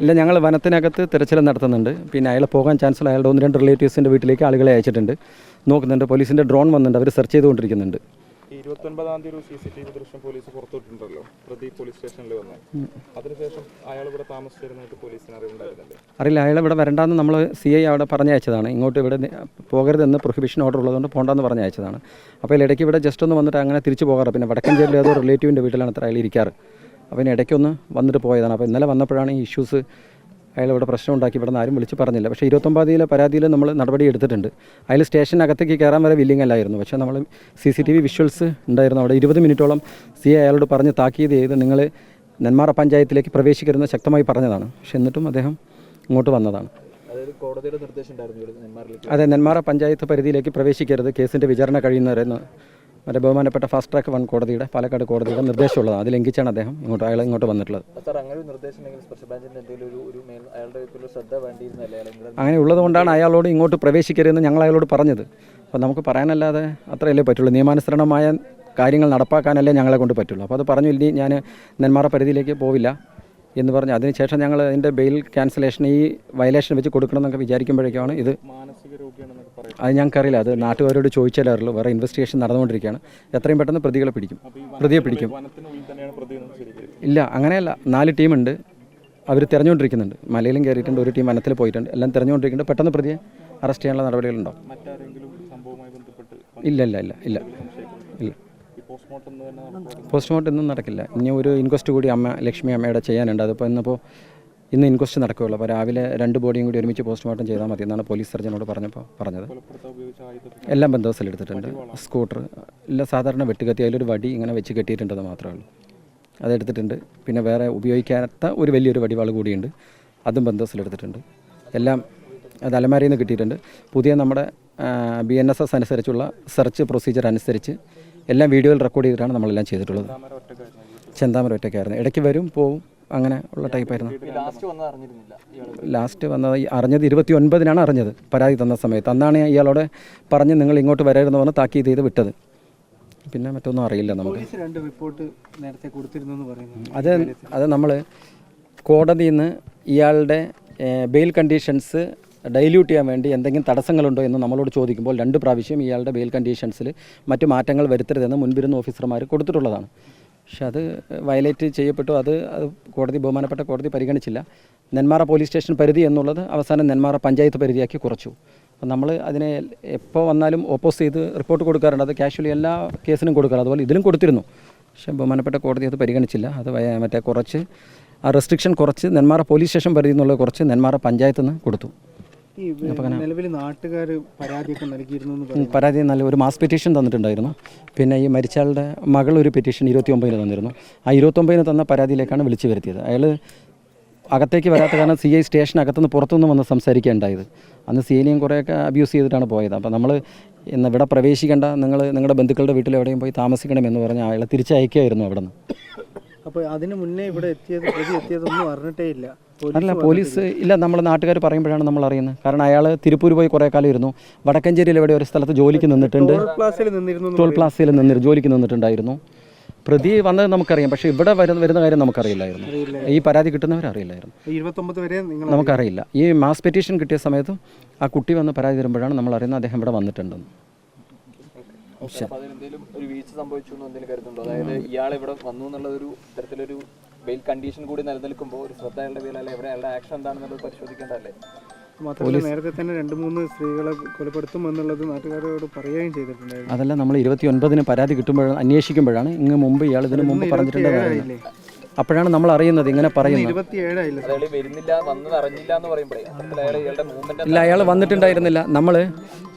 ഇല്ല ഞങ്ങൾ വനത്തിനകത്ത് തിരച്ചിൽ നടത്തുന്നുണ്ട്. പിന്നെ അയാൾ പോകാൻ ചാൻസ് ഉള്ള അയാളുടെ ഒന്ന് രണ്ട് റിലേറ്റീവ്സിന്റെ വീട്ടിലേക്ക് ആളുകളെ അയച്ചിട്ടുണ്ട്. നോക്കുന്നുണ്ട് പോലീസിന്റെ ഡ്രോൺ വന്നിട്ടുണ്ട് അവർ സെർച്ച് ചെയ്തുകൊണ്ടിരിക്കുന്നുണ്ട്. ഇരുപത്തൊൻപതാം തീയതി ഒരു സി സി ടി വി ദൃശ്യം പോലീസ് പുറത്തുവിട്ടിട്ടുണ്ടല്ലോ പ്രതി പോലീസ് സ്റ്റേഷനിൽ വന്ന്. അതിനുശേഷം അയാൾ ഇവിടെ താമസിച്ചിരുന്നതായിട്ട് പോലീസിന് അറിവുണ്ടായിരുന്നല്ലേ? അറിയില്ല അയാൾ ഇവിടെ വരണ്ടെന്ന് നമ്മൾ സി ഐ അവിടെ പറഞ്ഞയച്ചതാണ്. ഇങ്ങോട്ട് ഇവിടെ പോകരുതെന്ന് പ്രൊഹിബിഷൻ ഓർഡർ ഉള്ളതുകൊണ്ട് പോകണ്ടെന്ന് പറഞ്ഞയച്ചതാണ്. അപ്പോൾ ഇടയ്ക്ക് ഇവിടെ ജസ്റ്റ് ഒന്ന് വന്നിട്ട് അങ്ങനെ തിരിച്ചു പോകാറ്. പിന്നെ വടക്കഞ്ചേരിയിൽ ഏതോ റിലേറ്റീവിന്റെ വീട്ടിലാണ് അത്ര അയാൾ ഇരിക്കാറ്. അപ്പോൾ ഇതിന് ഇടയ്ക്കൊന്ന് വന്നിട്ട് പോയതാണ്. അപ്പോൾ ഇന്നലെ വന്നപ്പോഴാണ് ഈ ഇഷ്യൂസ് അയാൾ ഇവിടെ പ്രശ്നം ഉണ്ടാക്കി. ഇവിടെ നിന്ന് ആരും വിളിച്ച് പറഞ്ഞില്ല. പക്ഷേ ഇരുപത്തൊമ്പത് തീയതിയിലെ പരാതിയിൽ നമ്മൾ നടപടി എടുത്തിട്ടുണ്ട്. അതിൽ സ്റ്റേഷനകത്തേക്ക് കയറാൻ വരെ വില്ലിങ് അല്ലായിരുന്നു. പക്ഷേ നമ്മൾ C C T V visuals ഉണ്ടായിരുന്നു. അവിടെ ഇരുപത് മിനിറ്റോളം സി എ അയാളോട് പറഞ്ഞ് താക്കീത് ചെയ്ത് നിങ്ങൾ നെന്മാറ പഞ്ചായത്തിലേക്ക് പ്രവേശിക്കരുതെന്ന് ശക്തമായി പറഞ്ഞതാണ്. പക്ഷെ എന്നിട്ടും അദ്ദേഹം ഇങ്ങോട്ട് വന്നതാണ്. അതെ നെന്മാറ പഞ്ചായത്ത് പരിധിയിലേക്ക് പ്രവേശിക്കരുത്. കേസിന്റെ വിചാരണ കഴിയുന്നവരെന്ന് മറ്റേ ബഹുമാനപ്പെട്ട ഫാസ്റ്റ് ട്രാക്ക് വൺ കോടതിയുടെ പാലക്കാട് കോടതിയുടെ നിർദ്ദേശമുള്ളത് അത് ലംഘിച്ചാണ് അദ്ദേഹം ഇങ്ങോട്ട് അയാൾ ഇങ്ങോട്ട് വന്നിട്ടുള്ളത്. അങ്ങനെ ഉള്ളതുകൊണ്ടാണ് അയാളോട് ഇങ്ങോട്ട് പ്രവേശിക്കരുതെന്ന് ഞങ്ങൾ അയാളോട് പറഞ്ഞത്. അപ്പോൾ നമുക്ക് പറയാനല്ലാതെ അത്രയല്ലേ പറ്റുള്ളൂ. നിയമാനുസരണമായ കാര്യങ്ങൾ നടപ്പാക്കാനല്ലേ ഞങ്ങളെ കൊണ്ട് പറ്റുള്ളൂ. അപ്പോൾ അത് പറഞ്ഞു ഇനി ഞാൻ നെന്മാറ പരിധിയിലേക്ക് പോവില്ല എന്ന് പറഞ്ഞു അതിനുശേഷം ഞങ്ങൾ അതിന്റെ ബെയിൽ ക്യാൻസലേഷൻ ഈ വയലേഷൻ വെച്ച് കൊടുക്കണമെന്നൊക്കെ വിചാരിക്കുമ്പോഴേക്കാണ് ഇത് അത് ഞങ്ങൾക്കറിയില്ല. അത് നാട്ടുകാരോട് ചോദിച്ചാലേ അറിയുള്ളൂ വേറെ ഇൻവെസ്റ്റിഗേഷൻ നടന്നുകൊണ്ടിരിക്കുകയാണ്. എത്രയും പെട്ടെന്ന് പ്രതികളെ പിടിക്കും. പ്രതിയെ പിടിക്കും. ഇല്ല അങ്ങനെയല്ല. നാല് ടീമുണ്ട്. അവർ തിരഞ്ഞുകൊണ്ടിരിക്കുന്നുണ്ട്. മലയിലും കയറിയിട്ടുണ്ട്. ഒരു ടീം വനത്തിൽ പോയിട്ടുണ്ട്. എല്ലാം തിരഞ്ഞുകൊണ്ടിരിക്കുന്നുണ്ട്. പെട്ടെന്ന് പ്രതിയെ അറസ്റ്റ് ചെയ്യാനുള്ള നടപടികളുണ്ടാവും. ബന്ധപ്പെട്ട് ഇല്ല ഇല്ല ഇല്ല ഇല്ല. ഇല്ല. പോസ്റ്റ്മോർട്ടം ഒന്നും തന്നെ പോസ്റ്റ്മോർട്ടം ഇന്നും നടക്കില്ല. ഇനി ഒരു ഇൻക്വസ്റ്റ് കൂടി അമ്മ ലക്ഷ്മി അമ്മയുടെ ചെയ്യാനുണ്ട്. അതിപ്പോൾ ഇന്നിപ്പോൾ ഇന്ന് ഇൻക്വസ്റ്റ് നടക്കുകയുള്ളൂ. അപ്പോൾ രാവിലെ രണ്ട് ബോഡിയും കൂടി ഒരുമിച്ച് പോസ്റ്റ്മോർട്ടം ചെയ്താൽ മതി എന്നാണ് പോലീസ് സർജനോട് പറഞ്ഞപ്പോൾ പറഞ്ഞത്. എല്ലാം ബന്ധവസ്ഥയിലെടുത്തിട്ടുണ്ട് സ്കൂട്ടർ ഇല്ല സാധാരണ വെട്ടുകത്തി അതിലൊരു വടി ഇങ്ങനെ വെച്ച് കെട്ടിയിട്ടുണ്ടെന്ന് മാത്രമേ ഉള്ളൂ. അതെടുത്തിട്ടുണ്ട് പിന്നെ വേറെ ഉപയോഗിക്കാത്ത ഒരു വലിയൊരു വടിവാൾ കൂടിയുണ്ട്. അതും ബന്ധവസ്ഥയിലെടുത്തിട്ടുണ്ട് എല്ലാം അത് അലമാരയിൽ നിന്ന് കിട്ടിയിട്ടുണ്ട്. പുതിയ നമ്മുടെ ബി എൻ എസ് എസ് അനുസരിച്ചുള്ള സെർച്ച് പ്രൊസീജിയർ അനുസരിച്ച് എല്ലാം വീഡിയോയിൽ റെക്കോർഡ് ചെയ്തിട്ടാണ് നമ്മളെല്ലാം ചെയ്തിട്ടുള്ളത്. ചെന്താമര ഒറ്റയ്ക്കായിരുന്നു ഇടയ്ക്ക് വരും പോവും. അങ്ങനെ ഉള്ള ടൈപ്പായിരുന്നു ലാസ്റ്റ് വന്നത് അറിഞ്ഞത് ഇരുപത്തി ഒൻപതിനാണ് അറിഞ്ഞത് പരാതി തന്ന സമയത്ത്. അന്നാണ് ഇയാളോട് പറഞ്ഞ് നിങ്ങൾ ഇങ്ങോട്ട് വരരുതെന്ന് പറഞ്ഞ് താക്കീത് ചെയ്ത് വിട്ടത്. പിന്നെ മറ്റൊന്നും അറിയില്ല നമുക്ക്. അത് അത് നമ്മൾ കോടതിയിൽ നിന്ന് ഇയാളുടെ ബെയിൽ കണ്ടീഷൻസ് ഡൈല്യൂട്ട് ചെയ്യാൻ വേണ്ടി എന്തെങ്കിലും തടസ്സങ്ങളുണ്ടോ എന്ന് നമ്മളോട് ചോദിക്കുമ്പോൾ രണ്ട് പ്രാവശ്യം ഇയാളുടെ ബെയിൽ കണ്ടീഷൻസിൽ മറ്റു മാറ്റങ്ങൾ വരുത്തരുതെന്ന് മുൻപിരുന്ന ഓഫീസർമാർ കൊടുത്തിട്ടുള്ളതാണ്. പക്ഷെ അത് വയലേറ്റ് ചെയ്യപ്പെട്ടു അത് അത് കോടതി ബഹുമാനപ്പെട്ട കോടതി പരിഗണിച്ചില്ല. നെന്മാറ പോലീസ് സ്റ്റേഷൻ പരിധി എന്നുള്ളത് അവസാനം നെന്മാറ പഞ്ചായത്ത് പരിധിയാക്കി കുറച്ചു. അപ്പം നമ്മൾ അതിനെ എപ്പോൾ വന്നാലും ഓപ്പോസ് ചെയ്ത് റിപ്പോർട്ട് കൊടുക്കാറുണ്ട്. അത് കാഷ്വലി എല്ലാ കേസിനും കൊടുക്കാറ്. അതുപോലെ ഇതിലും കൊടുത്തിരുന്നു. പക്ഷേ ബഹുമാനപ്പെട്ട കോടതി അത് പരിഗണിച്ചില്ല. അത് മറ്റേ കുറച്ച് ആ റെസ്ട്രിക്ഷൻ കുറച്ച് നെന്മാറ പോലീസ് സ്റ്റേഷൻ പരിധി എന്നുള്ളത് കുറച്ച് നെന്മാറ പഞ്ചായത്ത് നിന്ന് കൊടുത്തു. നിലവിൽ നാട്ടുകാർ പരാതിയൊക്കെ നൽകിയിരുന്നു പരാതി നല്ല ഒരു മാസ് പെറ്റീഷൻ തന്നിട്ടുണ്ടായിരുന്നു. പിന്നെ ഈ മരിച്ചയാളുടെ മകൾ ഒരു പെറ്റീഷൻ ഇരുപത്തി ഒമ്പതിന് തന്നിരുന്നു. ആ ഇരുപത്തൊമ്പതിന് തന്ന പരാതിയിലേക്കാണ് വിളിച്ചു വരുത്തിയത്. അയാൾ അകത്തേക്ക് വരാത്ത കാരണം സി ഐ സ്റ്റേഷനകത്തുനിന്ന് പുറത്തുനിന്ന് വന്ന് സംസാരിക്കുകയുണ്ടായത്. അന്ന് സി ഐനെയും കുറേയൊക്കെ അബ്യൂസ് ചെയ്തിട്ടാണ് പോയത്. അപ്പോൾ നമ്മൾ ഇന്ന് ഇവിടെ പ്രവേശിക്കേണ്ട നിങ്ങൾ നിങ്ങളുടെ ബന്ധുക്കളുടെ വീട്ടിൽ എവിടെയും പോയി താമസിക്കണമെന്ന് പറഞ്ഞ് അയാളെ തിരിച്ചയക്കുകയായിരുന്നു അവിടെ നിന്ന് അപ്പോൾ അതിന് മുന്നേ ഇവിടെ എത്തിയത് പ്രതി എത്തിയതൊന്നും അറിഞ്ഞിട്ടേ ഇല്ല. അല്ല പോലീസ് ഇല്ല. നമ്മൾ നാട്ടുകാർ പറയുമ്പോഴാണ് നമ്മൾ അറിയുന്നത്. കാരണം അയാൾ തിരുപ്പൂർ പോയി കുറേ കാലം ഇരുന്നു. വടക്കഞ്ചേരിയിൽ എവിടെ ഒരു സ്ഥലത്ത് ജോലിക്ക് നിന്നിട്ടുണ്ട്. ടോൾ പ്ലാസയിൽ നിന്നിരുന്നു ജോലിക്ക് നിന്നിട്ടുണ്ടായിരുന്നു. പ്രതി വന്നത് നമുക്കറിയാം. പക്ഷേ ഇവിടെ വരുന്ന വരുന്ന കാര്യം നമുക്കറിയില്ലായിരുന്നു. ഈ പരാതി കിട്ടുന്നവർ അറിയില്ലായിരുന്നു. പറയുന്നു. ഇരുപത്തൊമ്പത് വരെ നിങ്ങൾ നമുക്കറിയില്ല. ഈ മാസ് പെറ്റീഷൻ കിട്ടിയ സമയത്ത് ആ കുട്ടി വന്ന് പരാതി തരുമ്പോഴാണ് നമ്മൾ അറിയുന്നത് അദ്ദേഹം ഇവിടെ വന്നിട്ടുണ്ടെന്ന്. ഒരു വീഴ്ച സംഭവിച്ചു എന്ന് എന്തെങ്കിലും കരുതുന്നുണ്ടോ? അതായത് ഇയാൾ ഇവിടെ വന്നു എന്നുള്ള ഒരു തരത്തിലൊരു ബെയിൽ കണ്ടീഷൻ കൂടി നിലനിൽക്കുമ്പോൾ ഒരു ശ്രദ്ധ അയാളുടെ പേരിൽ അല്ലെങ്കിൽ എവിടെ അയാളുടെ ആക്ഷൻ എന്താണെന്നുള്ളത് പരിശോധിക്കേണ്ടതല്ലേ? മാത്രമല്ല നേരത്തെ തന്നെ രണ്ട് മൂന്ന് സ്ത്രീകളെ കൊലപ്പെടുത്തും എന്നുള്ളത് നാട്ടുകാരോട് പറയുകയും ചെയ്തിട്ടുണ്ടായിരുന്നു. അതല്ല നമ്മൾ ഇരുപത്തി ഒൻപതിന് പരാതി കിട്ടുമ്പോഴാണ് അന്വേഷിക്കുമ്പോഴാണ് ഇങ്ങ് മുമ്പ് ഇയാൾ ഇതിന് മുമ്പ് പറഞ്ഞിട്ടുണ്ടെന്ന് ഏഴായില്ലേ അപ്പോഴാണ് നമ്മൾ അറിയുന്നത് ഇങ്ങനെ പറയുന്നത്. ഇല്ല അയാൾ വന്നിട്ടുണ്ടായിരുന്നില്ല. നമ്മൾ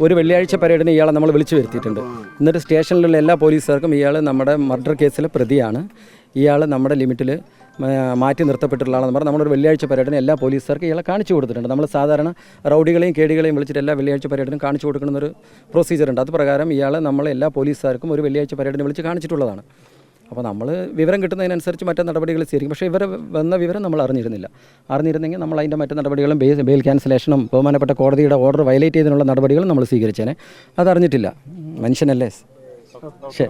ഒരു വെള്ളിയാഴ്ച പരേഡിന് ഇയാളെ നമ്മൾ വിളിച്ചു വരുത്തിയിട്ടുണ്ട്. എന്നിട്ട് സ്റ്റേഷനിലുള്ള എല്ലാ പോലീസുകാർക്കും ഇയാൾ നമ്മുടെ മർഡർ കേസിലെ പ്രതിയാണ്. ഇയാൾ നമ്മുടെ ലിമിറ്റിൽ മാറ്റി നിർത്തപ്പെട്ടിട്ടുള്ള ആളെന്ന് പറഞ്ഞാൽ നമ്മളൊരു വെള്ളിയാഴ്ച പരേഡിന് എല്ലാ പോലീസുകാർക്ക് ഇയാളെ കാണിച്ചു കൊടുത്തിട്ടുണ്ട്. നമ്മൾ സാധാരണ റൗഡികളെയും കേടികളെയും വിളിച്ചിട്ട് എല്ലാ വെള്ളിയാഴ്ച പരേഡിനും കാണിച്ചു കൊടുക്കണമെന്നൊരു പ്രൊസീജിയർ ഉണ്ട്. അത് പ്രകാരം ഇയാളെ നമ്മൾ എല്ലാ പോലീസുകാർക്കും ഒരു വെള്ളിയാഴ്ച പരേഡിന് വിളിച്ച് കാണിച്ചിട്ടുള്ളതാണ്. അപ്പോൾ നമ്മൾ വിവരം കിട്ടുന്നതിനനുസരിച്ച് മറ്റു നടപടികൾ സ്വീകരിക്കും. പക്ഷേ ഇവർ വന്ന വിവരം നമ്മൾ അറിഞ്ഞിരുന്നില്ല. അറിഞ്ഞിരുന്നെങ്കിൽ നമ്മൾ അതിന്റെ മറ്റു നടപടികളും ബേസ് ബെയിൽ ക്യാൻസലേഷനും ബഹുമാനപ്പെട്ട കോടതിയുടെ ഓർഡർ വയലേറ്റ് ചെയ്തതിനുള്ള നടപടികളും നമ്മൾ സ്വീകരിച്ചേനെ. അതറിഞ്ഞിട്ടില്ല. മനുഷ്യനല്ലേ? ശരി